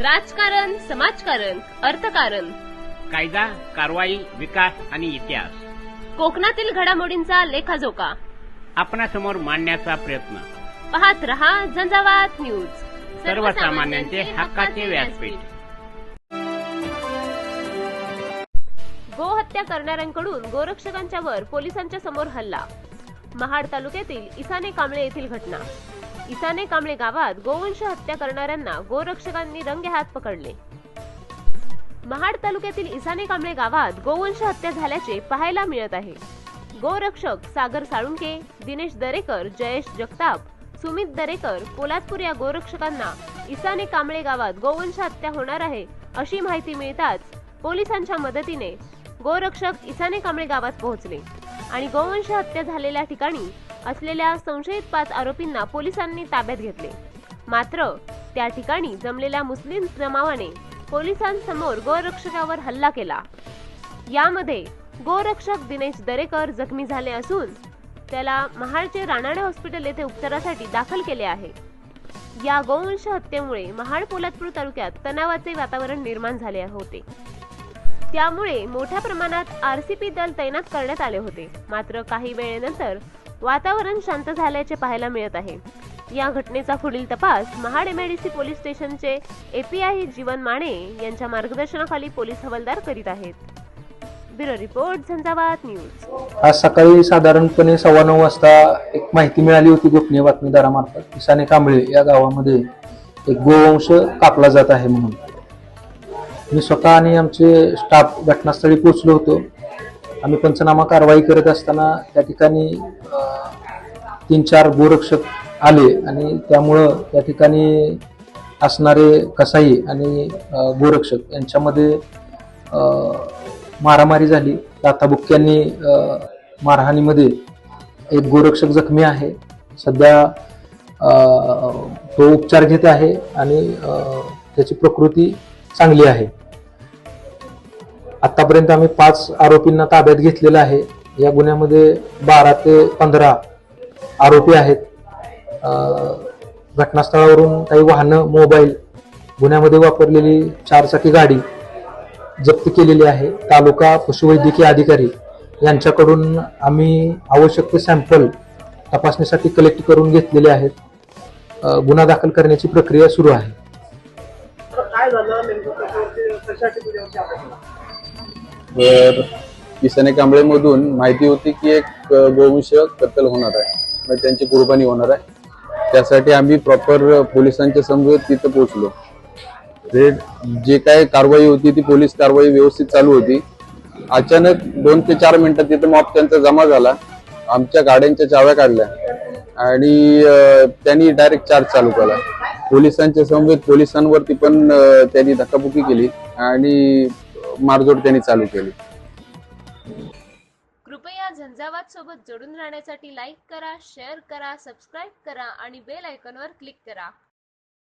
राजकारण समाजकारण अर्थकारण. कायदा कारवाई विकास आणि इतिहास. कोकणातील घडामोडींचा लेखाजोखा. आपणासमोर मांडण्याचा प्रयत्न. पाहत रहा झंझावात न्यूज. सर्वसामान्यांचे हक्काचे व्यासपीठ. गोहत्या करणाऱ्यांकडून गोरक्षकांच्या वर पोलिसांच्या समोर हल्ला. महाड तालुक्यातील इसाने कांबळे येथील घटना. इसाने कांबळे गावात गोवंश हत्या करणाऱ्यांना गोरक्षकांनी रंगे हात पकडले. महाड तालुक्यातील इसाने कांबळे गावात गोवंश हत्या झाल्याचे पाहायला मिळत आहे. गोरक्षक सागर साळुंके दिनेश दरेकर जयेश जगताप सुमित दरेकर पोलादपूर या गोरक्षकांना इसाने कांबळे गावात गोवंश हत्या होणार आहे अशी माहिती मिळताच पोलिसांच्या मदतीने गोरक्षक इसाने कांबळे गावात पोहोचले आणि गोवंश हत्या झालेल्या ठिकाणी असलेल्या संशयित पाच आरोपींना पोलिसांनी ताब्यात घेतले. मात्र त्या ठिकाणी जमलेल्या मुस्लिम जमावाने पोलिसांसमोर गोरक्षकावर हल्ला केला. यामध्ये गोरक्षक दिनेश दरेकर जखमी झाले असून त्याला महाडचे राणाडे हॉस्पिटल येथे उपचारासाठी दाखल केले आहे. या गोवंश हत्येमुळे महाड पोलादपूर तालुक्यात तणावाचे वातावरण निर्माण झाले होते. त्यामुळे मोठ्या प्रमाणात आरसीपी दल तैनात करण्यात आले होते. मात्र काही वेळेनंतर वातावरण शांत झाल्याचे पाहायला मिळत आहे. या घटनेचा पुढील तपास महाड एमआयडीसी पोलीस स्टेशनचे एपीआय जीवन माने यांच्या मार्गदर्शनाखाली पोलीस हवालदार करीत आहेत. Bureau report Zanzavat news. आज सकाळी साधारणपणे सव्वा नऊ वाजता एक माहिती मिळाली होती गोपनीय बातमीदारामार्फत. किसाने कांबळे या गावामध्ये एक गोवंश कापला जात आहे म्हणून. मी स्वतः आणि आमचे स्टाफ घटनास्थळी पोहोचलो होतो. आम्ही पंचनामा कारवाई करत असताना त्या ठिकाणी तीन चार गोरक्षक आले आणि त्यामुळं त्या ठिकाणी असणारे कसाई आणि गोरक्षक यांच्यामध्ये मारामारी झाली. दाताबुक्क्यांनी अं, मारहाणीमध्ये एक गोरक्षक जखमी आहे. सध्या तो उपचार घेत आहे आणि त्याची प्रकृती चांगली आहे. आतापर्यंत आम्ही पाच आरोपींना ताब्यात घेतलेलं आहे. या गुन्ह्यामध्ये बारा ते पंधरा आरोपी आहेत. घटनास्थळावरून काही वाहनं मोबाईल गुन्ह्यामध्ये वापरलेली चारचाकी गाडी जप्त केलेली आहे. तालुका पशुवैद्यकीय अधिकारी यांच्याकडून आम्ही आवश्यक ते सॅम्पल तपासणीसाठी कलेक्ट करून घेतलेले आहेत. गुन्हा दाखल करण्याची प्रक्रिया सुरू आहे. तर किसने कांबळेमधून माहिती होती की एक अ, गोवंश कत्तल होणार आहे. म्हणजे त्यांची कुर्बानी होणार आहे. त्यासाठी आम्ही प्रॉपर पोलिसांच्या समवेत तिथं पोहोचलो. ते जे काय कारवाई होती ती पोलीस कारवाई व्यवस्थित चालू होती. अचानक दोन ते चार मिनिटात तिथं मॉप त्यांचा जमा झाला. आमच्या गाड्यांच्या चाव्या काढल्या. आणि त्यांनी डायरेक्ट चार्ज चालू केला. पोलिसांच्या समवेत पोलिसांवरती पण त्यांनी धक्काबुक्की केली. आणि मारजोड त्यांनी चालू केली. कृपया झंझावात सोबत जोडून राहण्यासाठी लाईक करा शेअर करा सबस्क्राईब करा आणि बेल आयकॉनवर क्लिक करा.